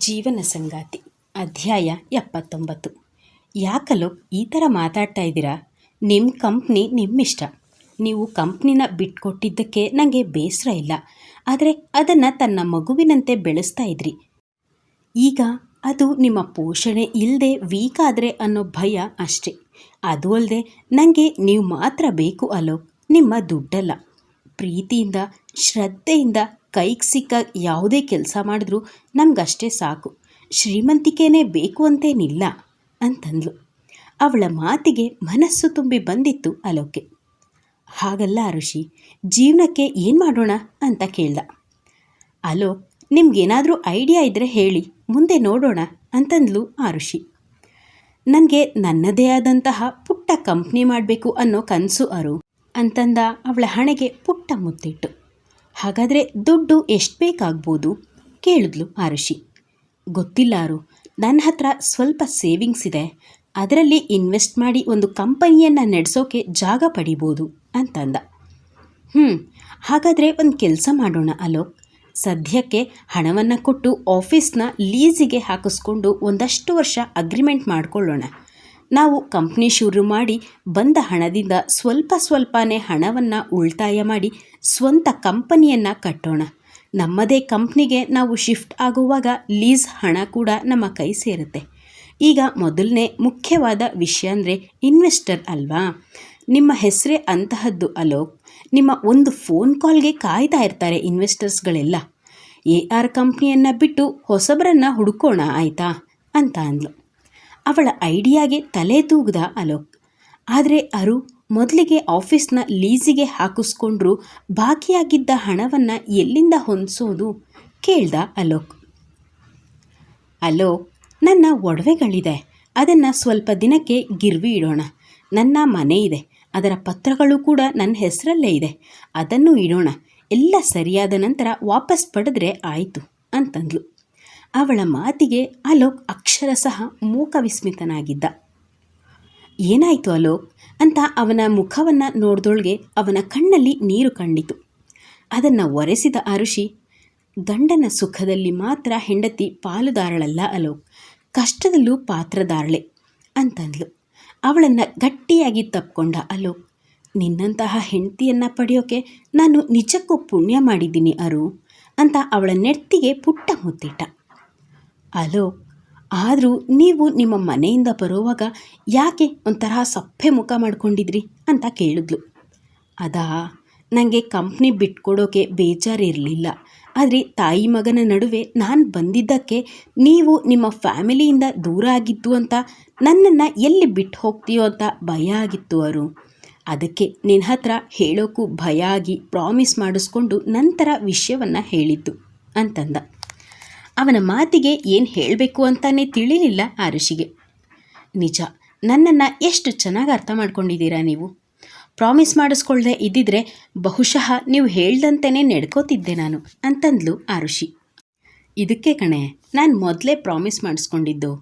ಜೀವನ ಸಂಗಾತಿ, ಅಧ್ಯಾಯ ಎಪ್ಪತ್ತೊಂಬತ್ತು. ಯಾಕಲೋ ಈ ಥರ ಮಾತಾಡ್ತಾ ಇದ್ದೀರಾ? ನಿಮ್ಮ ಕಂಪ್ನಿ ನಿಮ್ಮಿಷ್ಟ. ನೀವು ಕಂಪ್ನಿನ ಬಿಟ್ಕೊಟ್ಟಿದ್ದಕ್ಕೆ ನನಗೆ ಬೇಸರ ಇಲ್ಲ. ಆದರೆ ಅದನ್ನು ತನ್ನ ಮಗುವಿನಂತೆ ಬೆಳೆಸ್ತಾ ಇದ್ರಿ. ಈಗ ಅದು ನಿಮ್ಮ ಪೋಷಣೆ ಇಲ್ಲದೆ ವೀಕ್ ಆದರೆ ಅನ್ನೋ ಭಯ ಅಷ್ಟೇ. ಅದು ಅಲ್ಲದೆ ನನಗೆ ನೀವು ಮಾತ್ರ ಬೇಕು ಅಲೋಕ್ ನಿಮ್ಮ ದುಡ್ಡಲ್ಲ. ಪ್ರೀತಿಯಿಂದ, ಶ್ರದ್ಧೆಯಿಂದ ಕೈಗೆ ಸಿಕ್ಕ ಯಾವುದೇ ಕೆಲಸ ಮಾಡಿದ್ರೂ ನಮಗಷ್ಟೇ ಸಾಕು. ಶ್ರೀಮಂತಿಕೆನೇ ಬೇಕು ಅಂತೇನಿಲ್ಲ ಅಂತಂದ್ಲು. ಅವಳ ಮಾತಿಗೆ ಮನಸ್ಸು ತುಂಬಿ ಬಂದಿತ್ತು ಅಲೋಕೆ. ಹಾಗಲ್ಲ ಋಷಿ ಜೀವನಕ್ಕೆ ಏನು ಮಾಡೋಣ ಅಂತ ಕೇಳ್ದ. ಅಲೋ, ನಿಮ್ಗೇನಾದರೂ ಐಡಿಯಾ ಇದ್ದರೆ ಹೇಳಿ, ಮುಂದೆ ನೋಡೋಣ ಅಂತಂದ್ಲು ಆ ಋಷಿ ನನಗೆ ನನ್ನದೇ ಆದಂತಹ ಪುಟ್ಟ ಕಂಪ್ನಿ ಮಾಡಬೇಕು ಅನ್ನೋ ಕನಸು ಅರು ಅಂತಂದ ಅವಳ ಹಣೆಗೆ ಪುಟ್ಟ ಮುತ್ತಿಟ್ಟು. ಹಾಗಾದರೆ ದುಡ್ಡು ಎಷ್ಟು ಬೇಕಾಗ್ಬೋದು? ಕೇಳಿದ್ಲು ಆರುಷಿ. ಋಷಿ ಗೊತ್ತಿಲ್ಲ ಅರು ನನ್ನ ಹತ್ರ ಸ್ವಲ್ಪ ಸೇವಿಂಗ್ಸ್ ಇದೆ. ಅದರಲ್ಲಿ ಇನ್ವೆಸ್ಟ್ ಮಾಡಿ ಒಂದು ಕಂಪನಿಯನ್ನು ನಡೆಸೋಕೆ ಜಾಗ ಪಡಿಬೋದು ಅಂತಂದ. ಹ್ಞೂ ಹಾಗಾದರೆ ಒಂದು ಕೆಲಸ ಮಾಡೋಣ ಅಲೋಕ್ ಸದ್ಯಕ್ಕೆ ಹಣವನ್ನು ಕೊಟ್ಟು ಆಫೀಸ್ನ ಲೀಸಿಗೆ ಹಾಕಿಸ್ಕೊಂಡು ಒಂದಷ್ಟು ವರ್ಷ ಅಗ್ರಿಮೆಂಟ್ ಮಾಡಿಕೊಳ್ಳೋಣ. ನಾವು ಕಂಪ್ನಿ ಶುರು ಮಾಡಿ ಬಂದ ಹಣದಿಂದ ಸ್ವಲ್ಪ ಸ್ವಲ್ಪನೇ ಹಣವನ್ನು ಉಳಿತಾಯ ಮಾಡಿ ಸ್ವಂತ ಕಂಪನಿಯನ್ನು ಕಟ್ಟೋಣ. ನಮ್ಮದೇ ಕಂಪ್ನಿಗೆ ನಾವು ಶಿಫ್ಟ್ ಆಗುವಾಗ ಲೀಸ್ ಹಣ ಕೂಡ ನಮ್ಮ ಕೈ ಸೇರುತ್ತೆ. ಈಗ ಮೊದಲನೇ ಮುಖ್ಯವಾದ ವಿಷಯ ಅಂದರೆ ಇನ್ವೆಸ್ಟರ್ ಅಲ್ವಾ? ನಿಮ್ಮ ಹೆಸರೇ ಅಂತಹದ್ದು ಅಲೋಕ್. ನಿಮ್ಮ ಒಂದು ಫೋನ್ ಕಾಲ್ಗೆ ಕಾಯ್ತಾ ಇರ್ತಾರೆ ಇನ್ವೆಸ್ಟರ್ಸ್ಗಳೆಲ್ಲ. ಎ ಆರ್ ಕಂಪ್ನಿಯನ್ನು ಬಿಟ್ಟು ಹೊಸಬರನ್ನು ಹುಡುಕೋಣ ಆಯಿತಾ? ಅಂತ ಅಂದ್ಲು. ಅವಳ ಐಡಿಯಾಗೆ ತಲೆ ತೂಗ್ದ ಅಲೋಕ್. ಆದರೆ ಅರು ಮೊದಲಿಗೆ ಆಫೀಸ್ನ ಲೀಸಿಗೆ ಹಾಕಿಸ್ಕೊಂಡ್ರು ಬಾಕಿಯಾಗಿದ್ದ ಹಣವನ್ನು ಎಲ್ಲಿಂದ ಹೊಂದಿಸೋದು ಕೇಳ್ದ ಅಲೋಕ್. ಅಲೋಕ್, ನನ್ನ ಒಡವೆಗಳಿದೆ. ಅದನ್ನು ಸ್ವಲ್ಪ ದಿನಕ್ಕೆ ಗಿರ್ವಿ ಇಡೋಣ. ನನ್ನ ಮನೆ ಇದೆ. ಅದರ ಪತ್ರಗಳು ಕೂಡ ನನ್ನ ಹೆಸರಲ್ಲೇ ಇದೆ. ಅದನ್ನು ಇಡೋಣ. ಎಲ್ಲ ಸರಿಯಾದ ನಂತರ ವಾಪಸ್ ಪಡೆದ್ರೆ ಆಯಿತು, ಅಂತಂದ್ಲು. ಅವಳ ಮಾತಿಗೆ ಅಲೋಕ್ ಅಕ್ಷರಶಃ ಮೂಕ ವಿಸ್ಮಿತನಾಗಿದ್ದ ಏನಾಯಿತು ಅಲೋಕ್? ಅಂತ ಅವನ ಮುಖವನ್ನು ನೋಡ್ದೊಳ್ಗೆ ಅವನ ಕಣ್ಣಲ್ಲಿ ನೀರು ಕಂಡಿತು. ಅದನ್ನು ಒರೆಸಿದ ಅರುಷಿ, ಗಂಡನ ಸುಖದಲ್ಲಿ ಮಾತ್ರ ಹೆಂಡತಿ ಪಾಲುದಾರಳಲ್ಲ ಅಲೋಕ್, ಕಷ್ಟದಲ್ಲೂ ಪಾತ್ರದಾರಳೆ ಅಂತಂದ್ಲು. ಅವಳನ್ನು ಗಟ್ಟಿಯಾಗಿ ತಪ್ಕೊಂಡ ಅಲೋಕ್, ನಿನ್ನಂತಹ ಹೆಂಡತಿಯನ್ನು ಪಡೆಯೋಕೆ ನಾನು ನಿಜಕ್ಕೂ ಪುಣ್ಯ ಮಾಡಿದ್ದೀನಿ ಅರು ಅಂತ ಅವಳ ನೆತ್ತಿಗೆ ಪುಟ್ಟ ಮುತ್ತಿಟ್ಟ. ಅಲೋಕ್ ಆದರೂ ನೀವು ನಿಮ್ಮ ಮನೆಯಿಂದ ಬರುವಾಗ ಯಾಕೆ ಒಂಥರ ಸಪ್ಪೆ ಮುಖ ಮಾಡ್ಕೊಂಡಿದ್ರಿ ಅಂತ ಕೇಳಿದ್ಲು. ಅದಾ ನನಗೆ ಕಂಪ್ನಿ ಬಿಟ್ಕೊಡೋಕೆ ಬೇಜಾರಿರಲಿಲ್ಲ. ಆದರೆ ತಾಯಿ ಮಗನ ನಡುವೆ ನಾನು ಬಂದಿದ್ದಕ್ಕೆ ನೀವು ನಿಮ್ಮ ಫ್ಯಾಮಿಲಿಯಿಂದ ದೂರ ಆಗಿದ್ದು ಅಂತ ನನ್ನನ್ನು ಎಲ್ಲಿ ಬಿಟ್ಟು ಹೋಗ್ತೀಯೋ ಅಂತ ಭಯ ಆಗಿತ್ತು ಅವರು ಅದಕ್ಕೆ ನಿನ್ನ ಹತ್ರ ಹೇಳೋಕ್ಕೂ ಭಯ ಆಗಿ ಪ್ರಾಮಿಸ್ ಮಾಡಿಸ್ಕೊಂಡು ನಂತರ ವಿಷಯವನ್ನು ಹೇಳಿದ್ದು, ಅಂತಂದ. ಅವನ ಮಾತಿಗೆ ಏನು ಹೇಳಬೇಕು ಅಂತಾನೆ ತಿಳಿಲಿಲ್ಲ ಆ ಋಷಿಗೆ. ನಿಜ, ನನ್ನನ್ನು ಎಷ್ಟು ಚೆನ್ನಾಗಿ ಅರ್ಥ ಮಾಡ್ಕೊಂಡಿದ್ದೀರಾ ನೀವು? ಪ್ರಾಮಿಸ್ ಮಾಡಿಸ್ಕೊಳ್ಳದೆ ಇದ್ದಿದ್ರೆ ಬಹುಶಃ ನೀವು ಹೇಳ್ದಂತೆಯೇ ನಡ್ಕೋತಿದ್ದೆ ನಾನು, ಅಂತಂದ್ಲು ಆ ಋಷಿ. ಇದಕ್ಕೆ ಕಣೆ, ನಾನು ಮೊದಲೇ ಪ್ರಾಮಿಸ್ ಮಾಡಿಸ್ಕೊಂಡಿದ್ದು,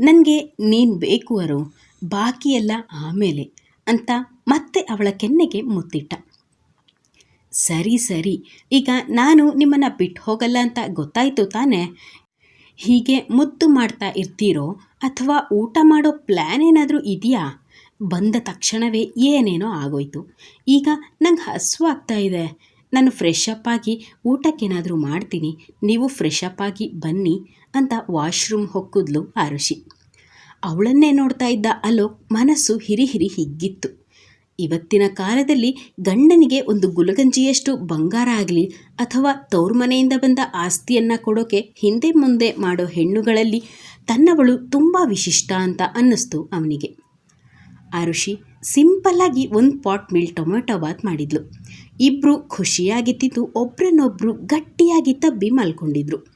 ನನಗೆ ನೀನು ಬೇಕು ಅರು, ಬಾಕಿಯೆಲ್ಲ ಆಮೇಲೆ, ಅಂತ ಮತ್ತೆ ಅವಳ ಕೆನ್ನೆಗೆ ಮುತ್ತಿಟ್ಟ. ಸರಿ ಸರಿ. ಈಗ ನಾನು ನಿಮ್ಮನ್ನು ಬಿಟ್ಟು ಹೋಗಲ್ಲ ಅಂತ ಗೊತ್ತಾಯಿತು ತಾನೇ? ಹೀಗೆ ಮುದ್ದು ಮಾಡ್ತಾ ಇರ್ತೀರೋ ಅಥವಾ ಊಟ ಮಾಡೋ ಪ್ಲ್ಯಾನ್ ಏನಾದರೂ ಇದೆಯಾ? ಬಂದ ತಕ್ಷಣವೇ ಏನೇನೋ ಆಗೋಯ್ತು. ಈಗ ನಂಗೆ ಹಸುವಾಗ್ತಾ ಇದೆ. ನಾನು ಫ್ರೆಶ್ ಅಪ್ ಆಗಿ ಊಟಕ್ಕೇನಾದರೂ ಮಾಡ್ತೀನಿ. ನೀವು ಫ್ರೆಶ್ ಅಪ್ ಆಗಿ ಬನ್ನಿ ಅಂತ ವಾಶ್ರೂಮ್ ಹೊಕ್ಕಿದ್ಲು ಆರುಷಿ. ಅವಳನ್ನೇ ನೋಡ್ತಾ ಇದ್ದ ಅಲೋಕ್ ಮನಸ್ಸು ಹಿರಿ ಹಿರಿ ಹಿಗ್ಗಿತ್ತು. ಇವತ್ತಿನ ಕಾಲದಲ್ಲಿ ಗಂಡನಿಗೆ ಒಂದು ಗುಲಗಂಜಿಯಷ್ಟು ಬಂಗಾರ ಆಗಲಿ ಅಥವಾ ತೌರ್ಮನೆಯಿಂದ ಮನೆಯಿಂದ ಬಂದ ಆಸ್ತಿಯನ್ನು ಕೊಡೋಕೆ ಹಿಂದೆ ಮುಂದೆ ಮಾಡೋ ಹೆಣ್ಣುಗಳಲ್ಲಿ ತನ್ನವಳು ತುಂಬ ವಿಶಿಷ್ಟ ಅಂತ ಅನ್ನಿಸ್ತು ಅವನಿಗೆ. ಆ ಋಷಿ ಸಿಂಪಲ್ಲಾಗಿ ಒಂದು ಪಾಟ್ ಮಿಲ್ ಟೊಮೆಟೊ ಬಾತ್ ಮಾಡಿದ್ಲು. ಇಬ್ಬರು ಖುಷಿಯಾಗಿ ತಿಂದು ಒಬ್ರನ್ನೊಬ್ಬರು ಗಟ್ಟಿಯಾಗಿ ತಬ್ಬಿ ಮಲ್ಕೊಂಡಿದ್ರು.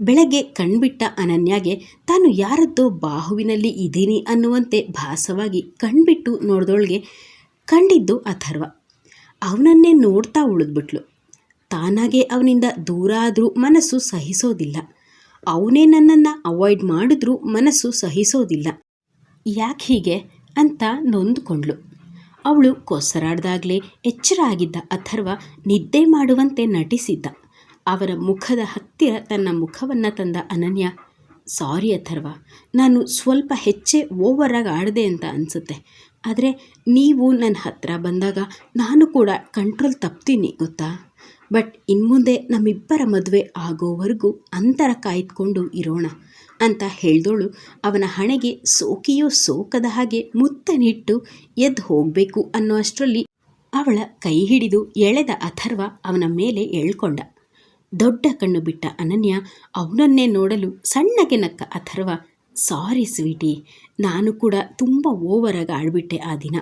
ಬೆಳಗ್ಗೆ ಕಣ್ಬಿಟ್ಟ ಅನನ್ಯಾಗೆ, ತಾನು ಯಾರದ್ದೋ ಬಾಹುವಿನಲ್ಲಿ ಇದ್ದೀನಿ ಅನ್ನುವಂತೆ ಭಾಸವಾಗಿ ಕಣ್ಬಿಟ್ಟು ನೋಡ್ದೊಳಗೆ ಕಂಡಿದ್ದು ಅಥರ್ವ. ಅವನನ್ನೇ ನೋಡ್ತಾ ಉಳಿದ್ಬಿಟ್ಲು. ತಾನಾಗೆ ಅವನಿಂದ ದೂರ ಆದರೂ ಮನಸ್ಸು ಸಹಿಸೋದಿಲ್ಲ. ಅವನೇ ನನ್ನನ್ನು ಅವಾಯ್ಡ್ ಮಾಡಿದ್ರೂ ಮನಸ್ಸು ಸಹಿಸೋದಿಲ್ಲ. ಯಾಕೆ ಹೀಗೆ? ಅಂತ ನೊಂದುಕೊಂಡ್ಳು. ಅವಳು ಕೊಸರಾಡ್ದಾಗಲೇ ಎಚ್ಚರ ಆಗಿದ್ದ ಅಥರ್ವ ನಿದ್ದೆ ಮಾಡುವಂತೆ ನಟಿಸಿದ್ದ. ಅವರ ಮುಖದ ಹತ್ತಿರ ತನ್ನ ಮುಖವನ್ನು ತಂದ ಅನನ್ಯ, ಸಾರಿ ಅಥರ್ವ, ನಾನು ಸ್ವಲ್ಪ ಹೆಚ್ಚೇ ಓವರಾಗಿ ಆಡಿದೆ ಅಂತ ಅನಿಸುತ್ತೆ. ಆದರೆ ನೀವು ನನ್ನ ಹತ್ತಿರ ಬಂದಾಗ ನಾನು ಕೂಡ ಕಂಟ್ರೋಲ್ ತಪ್ತೀನಿ, ಗೊತ್ತಾ? ಬಟ್ ಇನ್ಮುಂದೆ ನಮ್ಮಿಬ್ಬರ ಮದುವೆ ಆಗೋವರೆಗೂ ಅಂತರ ಕಾಯ್ದುಕೊಂಡು ಇರೋಣ ಅಂತ ಹೇಳ್ದೋಳು. ಅವನ ಹಣೆಗೆ ಸೋಕಿಯೋ ಸೋಕದ ಹಾಗೆ ಮುತ್ತನಿಟ್ಟು ಎದ್ದು ಹೋಗಬೇಕು ಅನ್ನೋ ಅಷ್ಟರಲ್ಲಿ ಅವಳ ಕೈ ಹಿಡಿದು ಎಳೆದ ಅಥರ್ವ ಅವನ ಮೇಲೆ ಎಳ್ಕೊಂಡ. ದೊಡ್ಡ ಕಣ್ಣು ಬಿಟ್ಟ ಅನನ್ಯ ಅವನನ್ನೇ ನೋಡಲು ಸಣ್ಣಗೆ ನಕ್ಕ ಅಥರ್ವ, ಸಾರಿ ಸ್ವೀಟಿ, ನಾನು ಕೂಡ ತುಂಬ ಓವರಾಗಿ ಆಡ್ಬಿಟ್ಟೆ ಆ ದಿನ.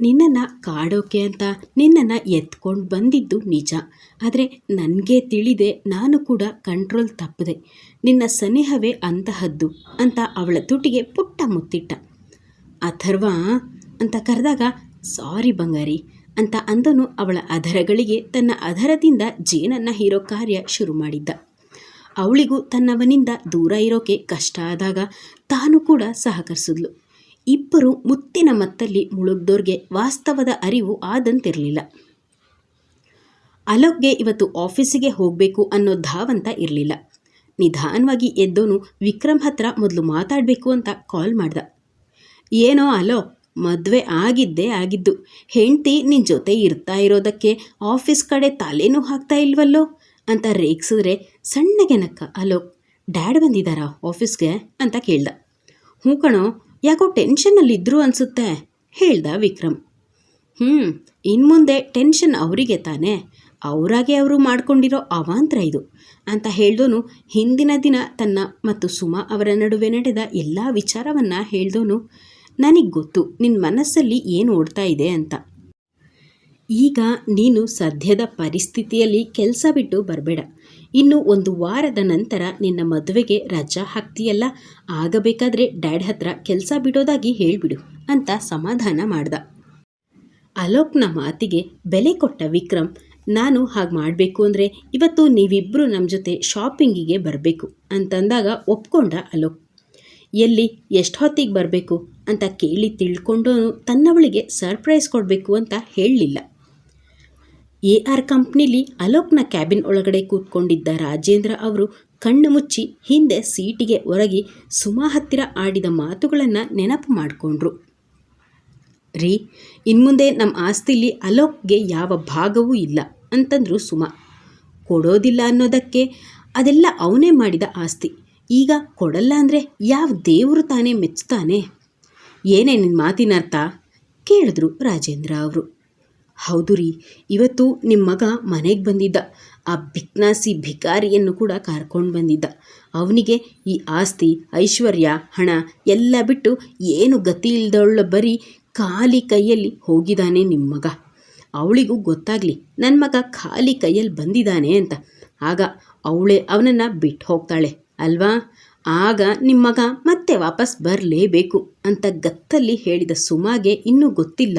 ನಿನ್ನನ್ನು ಕಾಡೋಕೆ ಅಂತ ನಿನ್ನನ್ನು ಎತ್ಕೊಂಡು ಬಂದಿದ್ದು ನಿಜ. ಆದರೆ ನನಗೆ ತಿಳಿದೆ ನಾನು ಕೂಡ ಕಂಟ್ರೋಲ್ ತಪ್ಪದೆ. ನಿನ್ನ ಸನಿಹವೇ ಅಂತಹದ್ದು ಅಂತ ಅವಳ ತುಟಿಗೆ ಪುಟ್ಟ ಮುತ್ತಿಟ್ಟ. ಅಥರ್ವ ಅಂತ ಕರೆದಾಗ, ಸಾರಿ ಬಂಗಾರಿ ಅಂತ ಅಂದನು ಅವಳ ಅಧರಗಳಿಗೆ ತನ್ನ ಅಧರದಿಂದ ಜೇನನ್ನ ಹೀರೋ ಕಾರ್ಯ ಶುರು ಮಾಡಿದ್ದ. ಅವಳಿಗೂ ತನ್ನವನಿಂದ ದೂರ ಇರೋಕೆ ಕಷ್ಟ ಆದಾಗ ತಾನು ಕೂಡ ಸಹಕರಿಸಿದ್ಲು. ಇಬ್ಬರು ಮುತ್ತಿನ ಮತ್ತಲ್ಲಿ ಮುಳುಗ್ದೋರ್ಗೆ ವಾಸ್ತವದ ಅರಿವು ಆದಂತಿರಲಿಲ್ಲ. ಅಲೋಕ್ಗೆ ಇವತ್ತು ಆಫೀಸಿಗೆ ಹೋಗಬೇಕು ಅನ್ನೋ ಧಾವಂತ ಇರಲಿಲ್ಲ. ನಿಧಾನವಾಗಿ ಎದ್ದೋನು ವಿಕ್ರಮ್ ಹತ್ರ ಮೊದಲು ಮಾತಾಡಬೇಕು ಅಂತ ಕಾಲ್ ಮಾಡ್ದ. ಏನೋ ಅಲೋಕ್ ಮದುವೆ ಆಗಿದ್ದೇ ಆಗಿದ್ದು ಹೆಂಡತಿ ನಿನ್ನ ಜೊತೆ ಇರ್ತಾ ಇರೋದಕ್ಕೆ ಆಫೀಸ್ ಕಡೆ ತಲೆನೂ ಹಾಕ್ತಾ ಇಲ್ವಲ್ಲೋ? ಅಂತ ರೇಗಿಸಿದ್ರೆ ಸಣ್ಣಗೆ ನಕ್ಕ ಅಲೋಕ್ ಡ್ಯಾಡ್ ಬಂದಿದ್ದಾರಾ ಆಫೀಸ್ಗೆ? ಅಂತ ಕೇಳ್ದ. ಹ್ಞೂ ಕಣೋ, ಯಾಕೋ ಟೆನ್ಷನ್ನಲ್ಲಿದ್ದರು ಅನಿಸುತ್ತೆ? ಹೇಳ್ದ ವಿಕ್ರಮ್. ಹ್ಞೂ ಇನ್ಮುಂದೆ ಟೆನ್ಷನ್ ಅವರಿಗೆ ತಾನೇ. ಅವರಾಗೆ ಅವರು ಮಾಡ್ಕೊಂಡಿರೋ ಅವಾಂತರ ಇದು, ಅಂತ ಹೇಳ್ದೋನು ಹಿಂದಿನ ದಿನ ತನ್ನ ಮತ್ತು ಸುಮಾ ಅವರ ನಡುವೆ ನಡೆದ ಎಲ್ಲ ವಿಚಾರವನ್ನು ಹೇಳ್ದೋನು ನನಗೆ ಗೊತ್ತು ನಿನ್ನ ಮನಸ್ಸಲ್ಲಿ ಏನು ಓಡ್ತಾ ಇದೆ ಅಂತ. ಈಗ ನೀನು ಸದ್ಯದ ಪರಿಸ್ಥಿತಿಯಲ್ಲಿ ಕೆಲಸ ಬಿಟ್ಟು ಬರಬೇಡ. ಇನ್ನು ಒಂದು ವಾರದ ನಂತರ ನಿನ್ನ ಮದುವೆಗೆ ರಜಾ ಹಾಕ್ತೀಯಲ್ಲ? ಆಗಬೇಕಾದ್ರೆ ಡ್ಯಾಡ್ ಹತ್ರ ಕೆಲಸ ಬಿಡೋದಾಗಿ ಹೇಳಿಬಿಡು ಅಂತ ಸಮಾಧಾನ ಮಾಡ್ದ. ಅಲೋಕ್ನ ಮಾತಿಗೆ ಬೆಲೆ ಕೊಟ್ಟ ವಿಕ್ರಮ್, ನಾನು ಹಾಗೆ ಮಾಡಬೇಕು ಅಂದರೆ ಇವತ್ತು ನೀವಿಬ್ಬರು ನಮ್ಮ ಜೊತೆ ಶಾಪಿಂಗಿಗೆ ಬರಬೇಕು ಅಂತಂದಾಗ ಒಪ್ಕೊಂಡ ಅಲೋಕ್. ಎಲ್ಲಿ ಎಷ್ಟು ಹೊತ್ತಿಗೆ ಬರಬೇಕು ಅಂತ ಕೇಳಿ ತಿಳ್ಕೊಂಡು ತನ್ನವಳಿಗೆ ಸರ್ಪ್ರೈಸ್ ಕೊಡಬೇಕು ಅಂತ ಹೇಳಲಿಲ್ಲ. ಎ ಆರ್ ಕಂಪ್ನಿಲಿ ಅಲೋಕ್ನ ಕ್ಯಾಬಿನ್ ಒಳಗಡೆ ಕೂತ್ಕೊಂಡಿದ್ದ ರಾಜೇಂದ್ರ ಅವರು ಕಣ್ಣು ಮುಚ್ಚಿ ಹಿಂದೆ ಸೀಟಿಗೆ ಒರಗಿ ಸುಮಾ ಹತ್ತಿರ ಆಡಿದ ಮಾತುಗಳನ್ನು ನೆನಪು ಮಾಡಿಕೊಂಡ್ರು. ರೀ, ಇನ್ಮುಂದೆ ನಮ್ಮ ಆಸ್ತಿಲಿ ಅಲೋಕ್ಗೆ ಯಾವ ಭಾಗವೂ ಇಲ್ಲ ಅಂತಂದ್ರು ಸುಮಾ. ಕೊಡೋದಿಲ್ಲ ಅನ್ನೋದಕ್ಕೆ ಅದೆಲ್ಲ ಅವನೇ ಮಾಡಿದ ಆಸ್ತಿ. ಈಗ ಕೊಡಲ್ಲ ಅಂದರೆ ಯಾವ ದೇವರು ತಾನೇ ಮೆಚ್ಚುತ್ತಾನೆ? ಏನೇ ನಿನ್ನ ಮಾತಿನ ಅರ್ಥ? ಕೇಳಿದ್ರು ರಾಜೇಂದ್ರ ಅವರು. ಹೌದು ರೀ, ಇವತ್ತು ನಿಮ್ಮ ಮಗ ಮನೆಗೆ ಬಂದಿದ್ದ. ಆ ಭಿಕ್ನಾಸಿ ಭಿಕಾರಿಯನ್ನು ಕೂಡ ಕರ್ಕೊಂಡು ಬಂದಿದ್ದ. ಅವನಿಗೆ ಈ ಆಸ್ತಿ, ಐಶ್ವರ್ಯ, ಹಣ ಎಲ್ಲ ಬಿಟ್ಟು ಏನು ಗತಿ ಇಲ್ದವಳ ಬರೀ ಖಾಲಿ ಕೈಯಲ್ಲಿ ಹೋಗಿದ್ದಾನೆ ನಿಮ್ಮ ಮಗ. ಅವಳಿಗೂ ಗೊತ್ತಾಗಲಿ ನನ್ನ ಮಗ ಖಾಲಿ ಕೈಯಲ್ಲಿ ಬಂದಿದ್ದಾನೆ ಅಂತ. ಆಗ ಅವಳೇ ಅವನನ್ನು ಬಿಟ್ಟು ಹೋಗ್ತಾಳೆ. ಅಲ್ವಾ? ಆಗ ನಿಮ್ಮ ಮಗ ಮತ್ತೆ ವಾಪಸ್ ಬರಲೇಬೇಕು ಅಂತ ಗತ್ತಲ್ಲಿ ಹೇಳಿದ ಸುಮಾಗೆ ಇನ್ನೂ ಗೊತ್ತಿಲ್ಲ.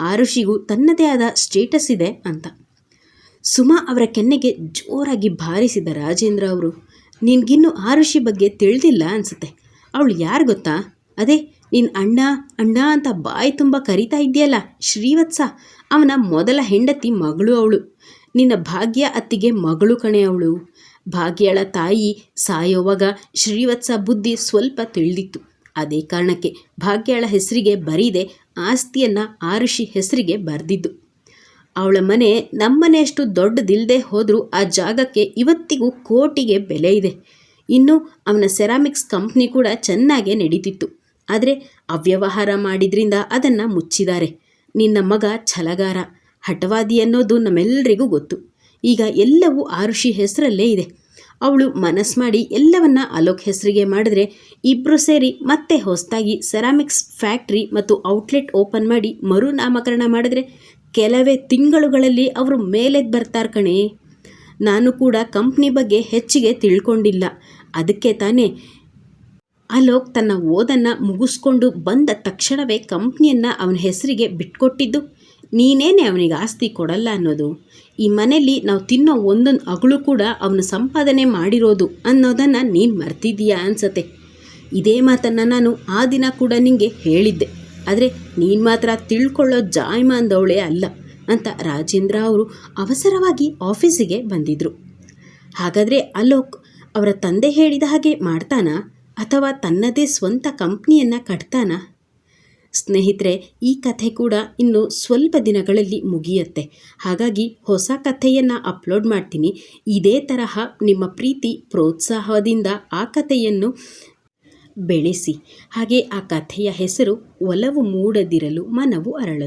ಆರುಷಿಗೂ ತನ್ನದೇ ಆದ ಸ್ಟೇಟಸ್ ಇದೆ ಅಂತ. ಸುಮಾ ಅವರ ಕೆನ್ನೆಗೆ ಜೋರಾಗಿ ಬಾರಿಸಿದ ರಾಜೇಂದ್ರ ಅವರು, ನಿನ್ಗಿನ್ನೂ ಆರುಷಿ ಬಗ್ಗೆ ತಿಳಿದಿಲ್ಲ ಅನಿಸುತ್ತೆ. ಅವಳು ಯಾರು ಗೊತ್ತಾ? ಅದೇ ನಿನ್ನ ಅಣ್ಣ ಅಣ್ಣ ಅಂತ ಬಾಯಿ ತುಂಬ ಕರಿತಾ ಇದೆಯಲ್ಲ ಶ್ರೀವತ್ಸ. ಅವನ ಮೊದಲ ಹೆಂಡತಿ ಮಗಳು ಅವಳು. ನಿನ್ನ ಭಾಗ್ಯ ಅತ್ತಿಗೆ ಮಗಳು ಕಣೆ ಅವಳು. ಭಾಗ್ಯಳ ತಾಯಿ ಸಾಯೋವಾಗ ಶ್ರೀವತ್ಸ ಬುದ್ಧಿ ಸ್ವಲ್ಪ ತಿಳಿದಿತ್ತು. ಅದೇ ಕಾರಣಕ್ಕೆ ಭಾಗ್ಯಳ ಹೆಸರಿಗೆ ಬರೀದೆ ಆಸ್ತಿಯನ್ನು ಆರುಷಿ ಹೆಸರಿಗೆ ಬರೆದಿದ್ದು. ಅವಳ ಮನೆ ನಮ್ಮನೆಯಷ್ಟು ದೊಡ್ಡದಿಲ್ಲದೆ ಹೋದರೂ ಆ ಜಾಗಕ್ಕೆ ಇವತ್ತಿಗೂ ಕೋಟಿಗೆ ಬೆಲೆ ಇದೆ. ಇನ್ನು ಅವನ ಸೆರಾಮಿಕ್ಸ್ ಕಂಪ್ನಿ ಕೂಡ ಚೆನ್ನಾಗೆ ನಡೀತಿತ್ತು. ಆದರೆ ಅವ್ಯವಹಾರ ಮಾಡಿದ್ರಿಂದ ಅದನ್ನು ಮುಚ್ಚಿದ್ದಾರೆ. ನಿನ್ನ ಮಗ ಛಲಗಾರ, ಹಠವಾದಿ ಅನ್ನೋದು ನಮ್ಮೆಲ್ಲರಿಗೂ ಗೊತ್ತು. ಈಗ ಎಲ್ಲವೂ ಆರುಷಿ ಹೆಸರಲ್ಲೇ ಇದೆ. ಅವಳು ಮನಸ್ ಮಾಡಿ ಎಲ್ಲವನ್ನ ಅಲೋಕ್ ಹೆಸರಿಗೆ ಮಾಡಿದ್ರೆ ಇಬ್ಬರು ಸೇರಿ ಮತ್ತೆ ಹೊಸದಾಗಿ ಸೆರಾಮಿಕ್ಸ್ ಫ್ಯಾಕ್ಟ್ರಿ ಮತ್ತು ಔಟ್ಲೆಟ್ ಓಪನ್ ಮಾಡಿ ಮರುನಾಮಕರಣ ಮಾಡಿದ್ರೆ ಕೆಲವೇ ತಿಂಗಳುಗಳಲ್ಲಿ ಅವರು ಮೇಲೆದ್ದು ಬರ್ತಾರೆ ಕಣೆ. ನಾನು ಕೂಡ ಕಂಪ್ನಿ ಬಗ್ಗೆ ಹೆಚ್ಚಿಗೆ ತಿಳ್ಕೊಂಡಿಲ್ಲ. ಅದಕ್ಕೆ ತಾನೇ ಅಲೋಕ್ ತನ್ನ ಓದನ್ನು ಮುಗಿಸ್ಕೊಂಡು ಬಂದ ತಕ್ಷಣವೇ ಕಂಪ್ನಿಯನ್ನು ಅವನ ಹೆಸರಿಗೆ ಬಿಟ್ಕೊಟ್ಟಿದ್ದು. ನೀನೇನೆ ಅವನಿಗೆ ಆಸ್ತಿ ಕೊಡಲ್ಲ ಅನ್ನೋದು? ಈ ಮನೆಯಲ್ಲಿ ನಾವು ತಿನ್ನೋ ಒಂದೊಂದು ಅಗಳು ಕೂಡ ಅವನು ಸಂಪಾದನೆ ಮಾಡಿರೋದು ಅನ್ನೋದನ್ನು ನೀನು ಮರ್ತಿದ್ದೀಯಾ ಅನ್ಸತ್ತೆ. ಇದೇ ಮಾತನ್ನು ನಾನು ಆ ದಿನ ಕೂಡ ನಿನಗೆ ಹೇಳಿದ್ದೆ. ಆದರೆ ನೀನು ಮಾತ್ರ ತಿಳ್ಕೊಳ್ಳೋ ಜಾಯ್ಮ ಅಂದವಳೇ ಅಲ್ಲ ಅಂತ ರಾಜೇಂದ್ರ ಅವರು ಅವಸರವಾಗಿ ಆಫೀಸಿಗೆ ಬಂದಿದ್ದರು ಹಾಗಾದರೆ ಅಲೋಕ್ ಅವರ ತಂದೆ ಹೇಳಿದ ಹಾಗೆ ಮಾಡ್ತಾನಾ ಅಥವಾ ತನ್ನದೇ ಸ್ವಂತ ಕಂಪ್ನಿಯನ್ನು ಕಟ್ತಾನಾ? ಸ್ನೇಹಿತರೆ, ಈ ಕಥೆ ಕೂಡ ಇನ್ನು ಸ್ವಲ್ಪ ದಿನಗಳಲ್ಲಿ ಮುಗಿಯುತ್ತೆ. ಹಾಗಾಗಿ ಹೊಸ ಕಥೆಯನ್ನು ಅಪ್ಲೋಡ್ ಮಾಡ್ತೀನಿ. ಇದೇ ತರಹ ನಿಮ್ಮ ಪ್ರೀತಿ ಪ್ರೋತ್ಸಾಹದಿಂದ ಆ ಕಥೆಯನ್ನು ಬೆಳೆಸಿ. ಹಾಗೆ ಆ ಕಥೆಯ ಹೆಸರು ಒಲವು ಮೂಡದಿರಲು ಮನವು ಅರಳದು.